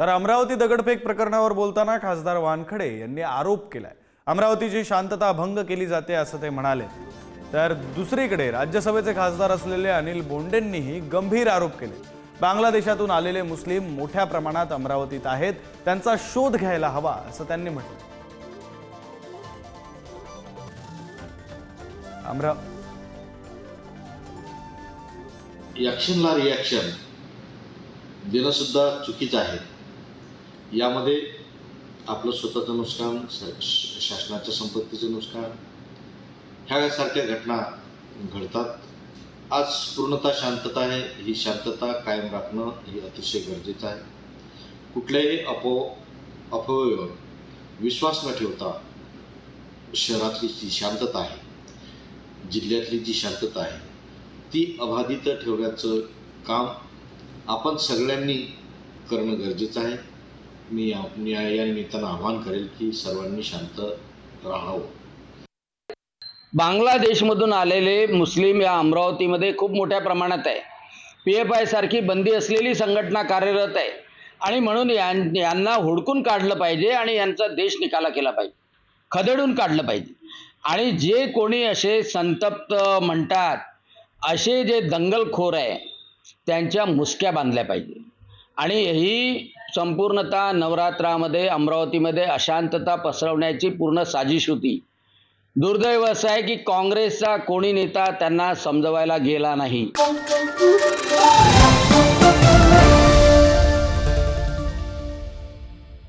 तर अमरावती दगडफेक प्रकरणावर बोलताना खासदार वानखडे यांनी आरोप केलाय. अमरावतीची शांतता भंग केली जाते असं ते म्हणाले. तर दुसरीकडे राज्यसभेचे खासदार असलेले अनिल बोंडेंनीही गंभीर आरोप केले. बांगलादेशातून आलेले मुस्लिम मोठ्या प्रमाणात अमरावतीत आहेत. त्यांचा शोध घ्यायला हवा असं त्यांनी म्हटलं. अमरा ॲक्शनला रिॲक्शन देणं चुकीचं आहे. यामध्ये आपलं स्वतःचं नुकसान श- शासनाच्या संपत्तीचं नुकसान ह्यासारख्या घटना घडतात. आज पूर्णतः शांतता आहे. ही शांतता कायम राखणं ही अतिशय गरजेचं आहे. कुठल्याही अपो अफवेवर विश्वास न ठेवता शहरातली जी शांतता आहे जिल्ह्यातली जी शांतता आहे ती अबाधित ठेवण्याचं काम आपण सगळ्यांनी करणं गरजेचं आहे. मी या निमित्तानं आवाहन करेल की सर्वांनी शांत राहावं. बांगलादेशमधून आलेले मुस्लिम या अमरावतीमध्ये खूप मोठ्या प्रमाणात आहे. पी एफ आय सारखी बंदी असलेली संघटना कार्यरत आहे. आणि म्हणून यां- यांना हुडकून काढलं पाहिजे आणि यांचा देश निकाला केला पाहिजे. खदेडून काढलं पाहिजे. आणि जे कोणी असे संतप्त म्हणतात असे जे दंगलखोर आहे त्यांच्या मुसक्या बांधल्या पाहिजे. आणि ही संपूर्णतः नवरात्रामध्ये अमरावतीमध्ये अशांतता पसरवण्याची पूर्ण साजिश होती. दुर्दैव असं आहे की काँग्रेसचा कोणी नेता त्यांना समजवायला गेला नाही.